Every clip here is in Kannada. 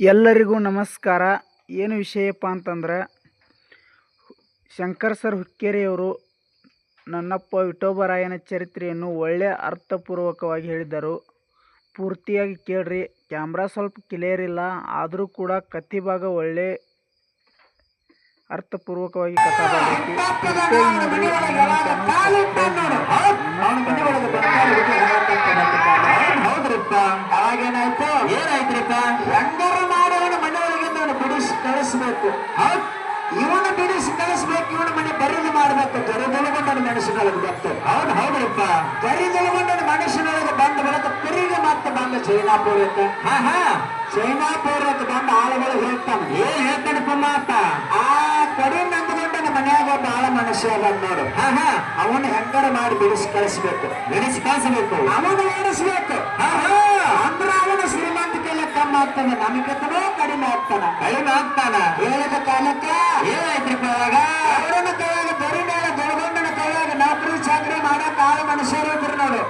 ಎಲ್ಲರಿಗೂ ನಮಸ್ಕಾರ. ಏನು ವಿಷಯಪ್ಪ ಅಂತಂದ್ರೆ ಶಂಕರ್ ಸರ್ ಹುಕ್ಕೇರಿಯವರು ನನ್ನಪ್ಪ ವಿಠೋಬರಾಯನ ಚರಿತ್ರೆಯನ್ನು ಒಳ್ಳೆಯ ಅರ್ಥಪೂರ್ವಕವಾಗಿ ಹೇಳಿದ್ದರು. ಪೂರ್ತಿಯಾಗಿ ಕೇಳ್ರಿ. ಕ್ಯಾಮ್ರಾ ಸ್ವಲ್ಪ ಕ್ಲಿಯರ್ ಇಲ್ಲ. ಆದರೂ ಕೂಡ ಕತ್ತಿ ಭಾಗ ಒಳ್ಳೆ ಅರ್ಥಪೂರ್ವಕವಾಗಿ ಕಥಾ ನೋಡ್ರಿ ನಮ್ಮ ಚಾನಲ್ ಹೌದ್ರಿಪ್ಪ ಅವಾಗೇನಾಯ್ತು ಏನಾಯ್ತ್ರಿಪ್ಪ ರಂಗರು ಮಾಡೋವನ ಮನೆಯೊಳಗಿಂದ ಅವನು ಬಿಡಿಸಿ ಕಳಿಸ್ಬೇಕು ಹೌದ್ ಇವನು ಬಿಡಿಸಿ ಕಳಿಸ್ಬೇಕು ಇವನ ಮನೆ ಬರಿದು ಮಾಡ್ಬೇಕು ದೊರೆದೊಳಗೊಂಡ ಮನುಷ್ಯನೊಳಗೆ ಬರ್ತು ಹೌದು ಹೌದಪ್ಪ ಬರಿದೊಳಗೊಂಡ ಮನುಷ್ಯನೊಳಗೆ ಬಂದ ಬಳಿಕ ತಿರುಗಿ ಮತ್ತೆ ಬಂದ ಚೈನಾಪುರಕ್ಕೆ ಹಾ ಹಾ. ಚೈನಾಪುರಕ್ಕೆ ಬಂದ ಆಳುಗಳು ಹೇಳ್ತಾನೆ. ಏನ್ ಹೇಳ್ತಾನೆ ಮಾತ ಆ ಕಡೆ ನಂದುಕೊಂಡನ ಮನ್ಯಾಗ ಒಬ್ಬ ಆಳ ಮನುಷ್ಯ ಅದ ನೋಡು. ಹಾ ಹಾ. ಅವನು ಹೆಂಗಾರ ಮಾಡಿ ಬಿಡಿಸಿ ಕಳಿಸ್ಬೇಕು. ಬಿಡಿಸಿ ಕಳಿಸ್ಬೇಕು. ಅವನು ಓಡಿಸ್ಬೇಕು ಅಂದ್ರ ಅವನ ಶ್ರೀಮಂತಿಕೆ ನಮಗೆ ಆಗ್ತಾನೆ ನಮಗಿಂತನೂ ಕಡಿಮೆ ಆಗ್ತಾನ. ಕಡಿಮೆ ಆಗ್ತಾನ. ಹೇಳಿದ ಕಾಲಕ್ಕೆ ಏನಾಯ್ತ್ರಿಪ್ಪ ಅವಾಗ ಅವರನ್ನ ಕೈಯಾಗ ಬರಿ ಮೇಲೆ ದೊಡ್ಡಗೊಂಡನ ಕೈಯಾಗ ನೌಕರಿ ಚಾಕರಿ ಮಾಡಕ್ ಆಳ ಮನುಷ್ಯರು ಇದ್ರು ನೋಡು.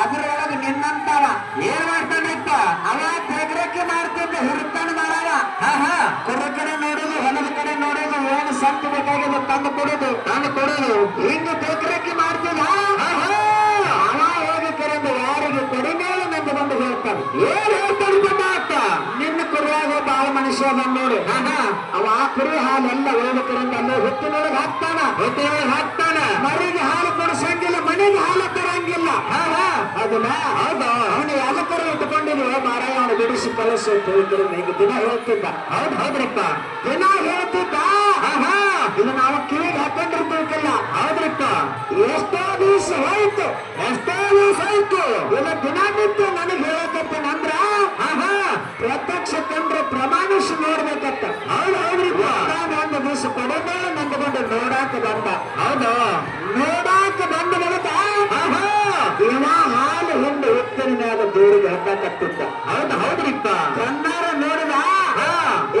ಅದ್ರೊಳಗ ನಿನ್ನಂತಾವ. ಏನ್ ಮಾಡ್ತಾನಪ್ಪ? ಅವ ತೆಗ್ರಕ್ಕೆ ಮಾಡ್ತಿದ್ದ ಹುರುತ್ತಾನ ಮಾಡವ. ಕುರ ಕಡೆ ನೋಡೋದು ಹೊಲದ ಕಡೆ ನೋಡೋದು ಏನು ಸಂತ ಬೇಕಾಗಿದೆ ತಂದು ಕೊಡೋದು. ತಂದು ಕೊಡೋದು. ಹಿಂಗ ತೆಗ್ರಕ್ಕೆ ಮನುಷ್ಯ ಬಂದ್ ನೋಡು ಅವ ಆ ಕುರಿ ಹಾಲೆಲ್ಲ ಹೋಗ್ಬೇಕರಂತ ಅಲ್ಲೇ ಹೊತ್ತಿನೊಳಗೆ ಹಾಕ್ತಾನ. ಹೊತ್ತಿನೊಳಗೆ ಹಾಕ್ತಾನ. ಮರಿಗೆ ಹಾಲು ಕೊಡಿಸಂಗಿಲ್ಲ, ಮನೆಗೆ ಹಾಲು ತರಂಗಿಲ್ಲ. ಅದನ್ನ ಹೌದಾ. ಅವನು ಯಾವ್ದಕ್ಕರ ಇಟ್ಕೊಂಡಿದ್ವು ಮಾರಾಯ, ಅವನು ಬಿಡಿಸಿ ಕಲಸು ಅಂತ ಹೇಳಿದ್ರು. ಈಗ ದಿನ ಹೇಳ್ತಿದ್ದ. ಹೌದ್, ಹೌದ್ರಪ್ಪ. ದಿನ ಹೇಳ್ತಿದ್ದ? ಇದು ನಾವು ಕಿವಿಗೆ ಹಾಕೊಂಡಿರ್ಬೇಕಲ್ಲ. ಹೌದ್ರಪ್ಪ. ಎಷ್ಟೋ ದಿವಸ ಹೋಯ್ತು. ಎಷ್ಟೋ ದಿವಸ ಆಯ್ತು ಇಲ್ಲ ದಿನನಿತ್ಯ ನನಗೆ ಹೇಳಕತ್ತೇನೆ ಅಂದ್ರ ಪ್ರತ್ಯಕ್ಷ ಕಂಡ್ರೆ ಪ್ರಮಾಣಿಸಿ ನೋಡ್ಬೇಕತ್ತ ಹೌದು ಹೌದ್ರಿ ಒಂದು ದಿವಸ ಕೊಡೋದೇ ನಂದುಕೊಂಡು ನೋಡಾಕ ಬಂದ. ಹೌದು? ನೋಡಾಕ ಬಂದ ಬಳಿಕ ಇವ ಹಾಲು ಹಿಂದೆ ಉತ್ತರಿನಾದ ದೂರಿಗೆ ಹಬ್ಬಕತ್ತಿದ್ದ ಹೌದು ಹೌದ್ರಿಪ್ಪ ಕಣ್ಣಾರ ನೋಡಿದ?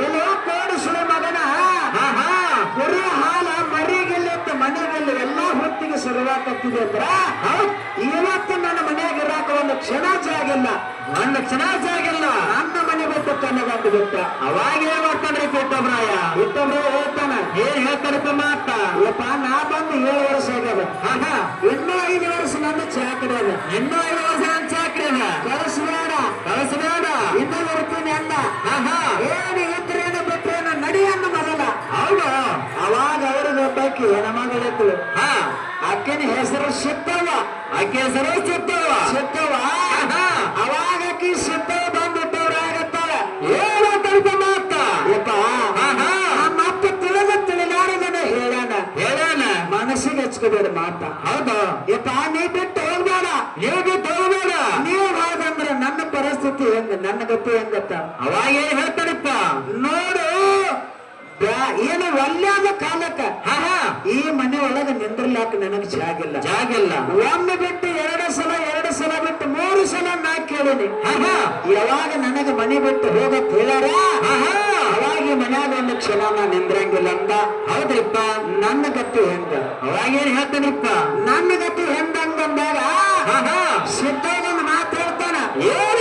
ಎಲ್ಲೋ ಕೋಡಿಸುವ ಮಗನ? ಕುರಿ ಹಾಲ ಮರಿಗಿಲ್ಲಿತ್ತು ಮನೆಗಿಲ್ಲ ಎಲ್ಲಾ ಹೊತ್ತಿಗೆ ಸರ್ವಾಕತ್ತಿದೆ ಅಂದ್ರ ಇವತ್ತು ನನ್ನ ಮನೆಯಾಗಿರಾಕ ಒಂದು ಕ್ಷಣ ಜಾಗಿಲ್ಲ. ನನ್ನ ಕ್ಷಣ ಜಾಗಿಲ್ಲ. ಅವಾಗ ಏನ್ ಮಾಡ್ತಾನ್ರಿ ಪಿಟ್ಟೊಬ್ರಾಯ ಪಿಟ್ಟೊಬ್ರಾಯ ಹೇಳ್ತಾನ. ಏನ್ ಹೇಳ್ತಾರಪ್ಪ ಮಾತ ಯಪ್ಪ ನಾ ಬಂದು ಏಳು ವರ್ಷ ಆಗ್ಯದ ಆಹಾ. ಇನ್ನೂ ಐದು ವರ್ಷ ನನ್ನ ಚಾ ಅದ. ಇನ್ನೂ ಐದು ವರ್ಷ ನನ್ನ ಚಾಕರಿ ಅದ. ಕಳಿಸ್ಬೇಡ ಕಳಿಸ್ಬೇಡ ಇನ್ನೂ ಬರ್ತೀನಿ ಅಂದ ಆಹಾ. ಏನು ಇದ್ರೇನು ಬಿಟ್ರೇನು ನಡಿ ಅಂದ ಮೊದಲ. ಹೌದು. ಅವಾಗ ಅವ್ರಿಗೆ ಏನ ಹೆಣ್ಮಗಳಿತ್ತು ಹಾ. ಅಕ್ಕನ ಹೆಸರು ಸಿದ್ದವ್ವ ಅಕ್ಕಿ ಹೆಸರು ಸಿದ್ದವ್ವ ಹಾ ಅವಾಗ ಅಕ್ಕಿ ಹಚ್ಕೋಬೇಡ ಮಾತ. ಹೌದು. ಯಪ್ಪ ನೀ ಬಿಟ್ಟು ಹೋಗ್ಬೇಡ. ನೀವು ಬಿಟ್ಟು ಹೋಗ್ಬೇಡ? ನೀವು ಹೋದಂದ್ರೆ ನನ್ನ ಪರಿಸ್ಥಿತಿ ಹೆಂಗ? ನನ್ನ ಗತಿ ಹೆಂಗತ್ತ? ಅವಾಗ ಏನ್ ಹೇಳ್ತಾರಪ್ಪ? ನೋಡು ಏನು ಒಲ್ಲಾದ ಕಾಲಕ್ಕ? ಈ ಮನೆ ಒಳಗ ನಿಂದ್ರಲಾಕ ನನಗ್ ಜಾಗಿಲ್ಲ. ಜಾಗಿಲ್ಲ. ಒಮ್ಮೆ ಬಿಟ್ಟು ಎರಡು ಸಲ ಎರಡು ಸಲ ಬಿಟ್ಟು ಮೂರು ಸಲ ನಾ ಕೇಳಿನಿ. ಯಾವಾಗ ನನಗ ಮನೆ ಬಿಟ್ಟು ಹೋಗಕ್ ಹೇಳಾರ ಅವಾಗ ಮನ್ಯಾಗ ಒಂದು ಕ್ಷಣ ನಾ ನಿಂದ್ರಂಗಿಲ್ಲ ಅಂತ. ಹೌದ್ರಿಪ್ಪ? ನನ್ನ ಗತಿ ಹೆಂಗ? ಅವಾಗ ಏನ್ ಹೇಳ್ತಾನಿಪ್ಪ? ನನ್ನ ಗತಿ ಹೆಂಗ ಅಂದಾಗ ಮಾತಾಡ್ತಾನ ಮಾತು ಹೇಳ್ತಾನ. ಏನ್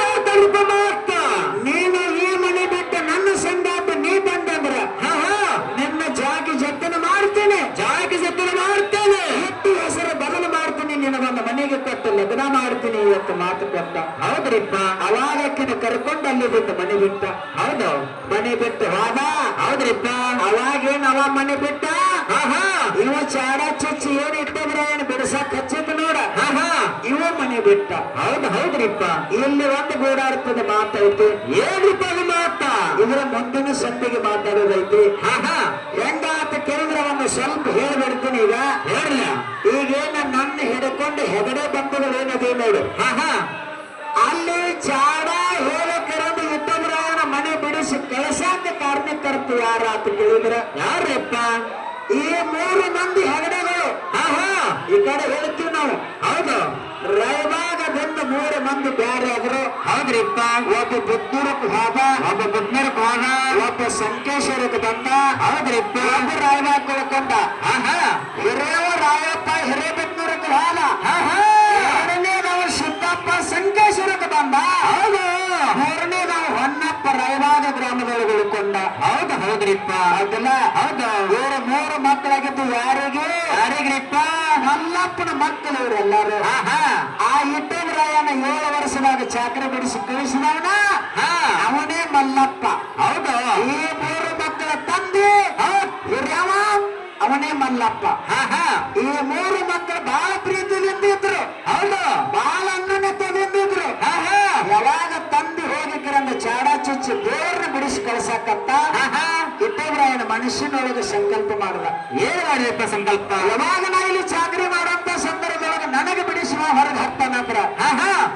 ಕರ್ಕೊಂಡು ಅಲ್ಲಿ ಬಿಟ್ಟು ಮನೆ ಬಿಟ್ಟ. ಹೌದು. ಮನೆ ಬಿಟ್ಟು ಹೋದ. ಹೌದ್ರಿಪ್ಪ. ಅವಾಗೇನ್ ಅವ ಮನೆ ಬಿಟ್ಟ? ಇವ ಚಾಡ ಚಚ್ಚಿ ಏನ್ ಇಟ್ಟದ್ರ ಏನ್ ಬಿಡಸಕ್ ಹಚ್ಚಿದ್ ನೋಡ. ಇವ ಮನೆ ಬಿಟ್ಟ. ಹೌದು ಹೌದ್ರಿಪ್ಪ. ಇಲ್ಲಿ ಒಂದು ಗೂಡಾಡ್ತದ ಮಾತೈತಿ. ಏನ್ರಿಪ್ಪ ಅದು ಮಾತ? ಇದರ ಮುಂದಿನ ಸಂಧಿಗೆ ಮಾತಾಡೋದೈತಿ. ಹೆಂಗಾತ ಕೇಳಿದ್ರ ಒಂದು ಸ್ವಲ್ಪ ಹೇಳ್ಬಿಡ್ತೀನಿ ಈಗ. ಹೇಳ ಈಗೇನ ನನ್ನ ಹಿಡ್ಕೊಂಡು ಹೆಗಡೆ ಬಂಧುಗಳು ಏನದೇ ನೋಡು. ಅಲ್ಲಿ ಚಾಡ ಹೇಳಕರಂದು ಉತ್ತಮರಾಯನ ಮನೆ ಬಿಡಿಸಿ ಕಳಸಾಕ ಕಾರ್ಮಿಕರ್ತು ಯಾರ ಅಂತ ಕೇಳಿದ್ರ? ಯಾರಪ್ಪ ಈ ಮೂರು ಮಂದಿ ಹೆಗಡೆಗಳು. ಈ ಕಡೆ ಹೇಳ್ತೀವಿ ನಾವು. ಹೌದು. ರಾಯಭಾಗದಿಂದ ಮೂರು ಮಂದಿ ಬ್ಯಾರೆ ಆದ್ರು. ಹೌದ್ರಿಪ್ಪ. ಒಬ್ಬ ಬುದ್ನೂರಕ್ಕೆ ಹೋದ, ಒಬ್ಬ ಬುದ್ನೂರಕ್ಕೆ ಹೋದ, ಒಬ್ಬ ಸಂಕೇಶ್ವರಕ್ಕೆ ಬಂದ. ಹೌದ್ರಿಪ್ಪ. ಒಬ್ಬ ರಾಯಭಾಗ ಆಹಾ ಹಿರೇವ ಉಳ್ಕೊಂಡ ಹೌದು ಹೌದ್ರಿಪ್ಪ ಹೌದಲ್ಲ? ಹೌದು. ಇವರು ಮೂರು ಮಕ್ಕಳಾಗಿದ್ದು ಯಾರಿಗೆ? ಯಾರಿಗ್ರಿಪ್ಪ? ಮಲ್ಲಪ್ಪನ ಮಕ್ಕಳು ಇವರೆಲ್ಲರೂ ಆ ಇಟ್ಟರಾಯನ ಏಳು ವರ್ಷದಾಗ ಚಾಕರಿ ಬಿಡಿಸಿ ಕಳಿಸಿದವನ? ಅವನೇ ಮಲ್ಲಪ್ಪ. ಹೌದು. ಈ ಮೂರು ಮಕ್ಕಳ ತಂದೆ? ಹಿರಿಯವ ಅವನೇ ಮಲ್ಲಪ್ಪ. ಈ ಮೂರು ಮಕ್ಕಳು ಬಹಳ ಪ್ರೀತಿ ಇದ್ರು ಹೌದು. ಬಹಳ ಅನ್ಯೋನ್ಯತೆಯಿಂದ ತಂದಿದ್ರು ಯಾವಾಗ ತಂದೆ ಹೋಗಿದ್ರಂದ ಚಾಡ ಚುಚ್ಚಿ ದೇವ್ರನ್ನ ಬಿಡಿಸಿ ಕಳ್ಸಕತ್ತ ಇಟ್ಟವರಾಯನ ಮನುಷ್ಯನೊಳಗೆ ಸಂಕಲ್ಪ ಮಾಡಿದ. ಏನ್ ಮಾಡಿದಪ್ಪ ಸಂಕಲ್ಪ? ಯಾವಾಗ ನಾ ಇಲ್ಲಿ ಚಾಕರಿ ಮಾಡುವಂತ ಸಂದರ್ಭದೊಳಗೆ ನನಗೆ ಬಿಡಿಸುವ ಹೊರಗೆ ಹತ್ತಾನಂದ್ರ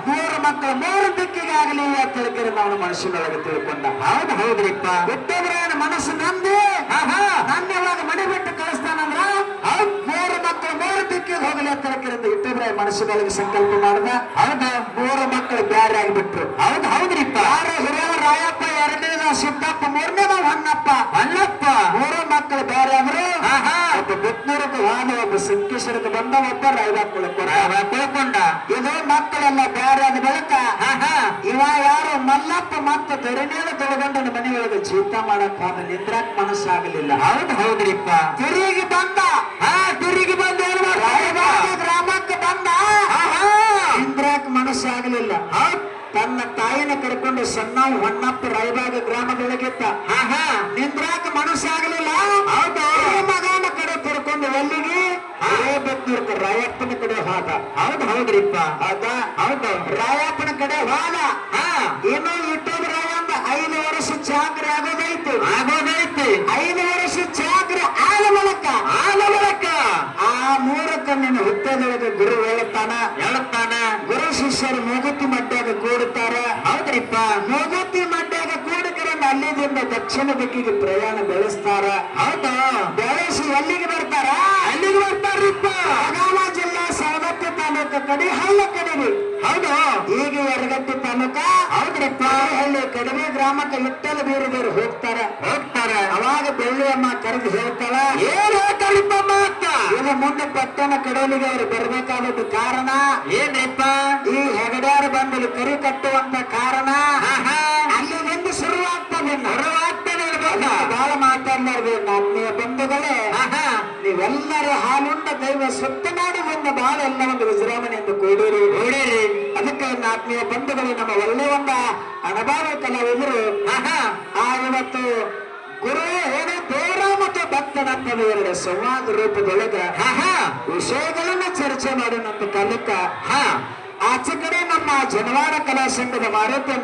ಮೂರು ಮಕ್ಕಳು ಮೂರು ದಿಕ್ಕಿಗೆ ಆಗಲಿ ಅಂತ ತಿಳ್ಕಿರಿ ನಾನು ಮನುಷ್ಯನೊಳಗೆ ತಿಳ್ಕೊಂಡ. ಹೌದು ಹೌದ್ರಿಪ್ಪ. ಇಟ್ಟವರಾಯನ ಮನಸ್ಸು ನಂದಿ. ನನ್ನ ಯಾವಾಗ ಮನೆ ಬಿಟ್ಟು ಕಳಿಸ್ತಾನಂದ್ರ? ಮೂರು ಮಕ್ಕಳು ಮೂರು ದಿಕ್ಕಿಗೆ ಹೋಗಲಿ ಅಂತ ಇಟ್ಟವರಾಯ ಮನಸ್ಸಿನೊಳಗೆ ಸಂಕಲ್ಪ ಮಾಡ್ದ. ಹೌದು. ಮೂರು ಮಕ್ಕಳು ಬ್ಯಾರೆ ಆಗಿಬಿಟ್ರು. ಹೌದು ಹೌದ್ರಿಪ್ಪ. ಸಿದ್ದಪ್ಪ ಮೂರನೇದ ಹೊನ್ನಪ್ಪ. ಹೊನ್ನಪ್ಪ. ಮೂರು ಮಕ್ಕಳು ಬೇರೆ ಆದ್ರು ಒಬ್ಬ ಬಿತ್ನೂರಕ್ಕೆ ಹೋದ ಒಬ್ಬ ಸಿಂಕೇಶ್ವರಕ್ಕೆ ಬಂದ ಒಬ್ಬ ರಾಯಬಾಗ್ಕೊಳಕೊಂಡ ಇದು ಮಕ್ಕಳೆಲ್ಲ ಬೇರೆ ಆದ ಬಳಿಕ ಇವ ಯಾರು ಮಲ್ಲಪ್ಪ ಮತ್ತ ದೊರೆನೇದ ದೊಳಗಂಡನ ಮನೆಯೊಳಗೆ ಜೀತ ಮಾಡಕ್ ಹೋದ ನಿಂದ್ರಾಕ್ ಮನಸ್ಸಾಗಲಿಲ್ಲ. ಹೌದು ಹೌದ್ರಿಪ್ಪ. ತಿರುಗಿ ಬಂದ. ತಿರುಗಿ ಬಂದ ಗ್ರಾಮಕ್ಕೆ ಬಂದ. ನಿಂದ್ರಾಕ್ ಮನಸ್ಸಾಗಲಿಲ್ಲ. ತನ್ನ ತಾಯಿನ ಕರ್ಕೊಂಡು ಸಣ್ಣ ಹೊನ್ನಪ್ಪ ರಾಯಬಾಗ ಗ್ರಾಮದೊಳಗಿದ್ದ ನಿಂದ್ರಾಕ ಮನಸ್ಸಾಗಲಿಲ್ಲ ಮಗನ ಕಡೆ ಕರ್ಕೊಂಡು ಎಲ್ಲಿಗೆ? ಬೇಬೆತ್ತೂರ್ಕ ರಾಯಪ್ಪನ ಕಡೆ ಹೋದ. ಹೌದ್ ಹೌದ್ರಿಪ್ಪ. ಹೌದಾ? ಹೌದು. ರಾಯಪ್ಪನ ಕಡೆ ಹೋದ. ಏನೋ ಇಟ್ಟೋದ್ರ ರಾಯಂದ ಐದು ವರ್ಷ ಚಾಕ್ರ ಆಗೋದೈತಿ. ಆಗೋದೈತಿ. ಐದು ವರ್ಷ ಚಾಕ್ರ ಆದ ಮೂಲಕ ಆದ ಮೂಲಕ ಆ ಮೂರಕ್ಕ ನಿನ್ನ ಹುತ್ತದೊಳಗೆ ಗುರು ಹೇಳುತ್ತಾನ ಹೇಳುತ್ತಾನ. ಗುರು ಶಿಷ್ಯರು ಮೂಗುತ್ತಿ ಮಡ್ಯಾಗ ಕೂಡುತ್ತಾರ ಹೌದ್ರಿಪ್ಪ? ಮೂಗುತಿ ಮಡ್ಯಾಗ ಕೂಡಿಕರನ್ನ ಅಲ್ಲಿದಿಂದ ದಕ್ಷಿಣ ದಿಕ್ಕಿಗೆ ಪ್ರಯಾಣ ಬೆಳೆಸ್ತಾರ. ಹೌದಾ? ಬೆಳೆಸಿ ಎಲ್ಲಿಗೆ ಬರ್ತಾರ? ಅಲ್ಲಿಗೆ ಬರ್ತಾರಿಪ್ಪ ತಾಲೂಕ ಕಡೆ ಹಳ್ಳ ಕಡಿಮೆ ಹೌದು. ಈಗ ಯರಗಟ್ಟಿ ತಾಲೂಕ ತಾಯಿ ಹಳ್ಳಿ ಕಡಿಮೆ ಗ್ರಾಮಕ್ಕೆ ಇಟ್ಟಲು ಬೇರೆ ಹೋಗ್ತಾರ. ಹೋಗ್ತಾರ. ಅವಾಗ ಬೆಳ್ಳಿಯಮ್ಮ ಕರೆದು ಹೇಳ್ತಾಳ ಏನು ಹೇಳ್ತಾಳಿಪ್ಪ ಮಾತ? ಇನ್ನು ಮುಂದೆ ಪಟ್ಟಣ ಕಡಲಿಗೆ ಅವರು ಬರ್ಬೇಕಾದದ್ದು ಕಾರಣ ಏನ್ರಿಪ್ಪ? ಈ ಹೆಗಡಾರು ಬಂದಲ್ಲಿ ಕರಿ ಕಟ್ಟುವಂತ ಕಾರಣ. ಅಲ್ಲಿ ಒಂದು ಶುರುವಾಗ್ತದೆ ಶುರುವಾಗ್ತದೆ ಬಹಳ ಮಾತಾಡ್ಲಾರ್ದು ಆತ್ಮೀಯ ಬಂಧುಗಳೇ. ನೀವೆಲ್ಲರೂ ಹಾಲುಂಡ ದೈವ ಸುತ್ತ ಮಾಡಿ ಬಂದ ಬಹಳ ಎಲ್ಲ ಒಂದು ವಿಜೃಂಭಣೆಯಿಂದ ಕೂಡಿರಿ. ಕೂಡಿರಿ. ಅದಕ್ಕೆ ಒಂದು ಆತ್ಮೀಯ ಬಂಧುಗಳು ನಮ್ಮ ಒಳ್ಳೆ ಒಂದ ಅನುಭವ ಕಲಾವಿದರು. ಆ ಇವತ್ತು ಗುರು ಏನು ದೇವರ ಮತ್ತು ಭಕ್ತನ ಎರಡು ಸಂವಾದ ರೂಪದೊಳಗ ವಿಷಯಗಳನ್ನ ಚರ್ಚೆ ಮಾಡಿದಂತ ಕಾಲಕ್ಕ. ಆಚೆ ಕಡೆ ನಮ್ಮ ಜನವಾರ ಕಲಾ ಸಂಘದ ಮಾರುತಿಯನ್ನ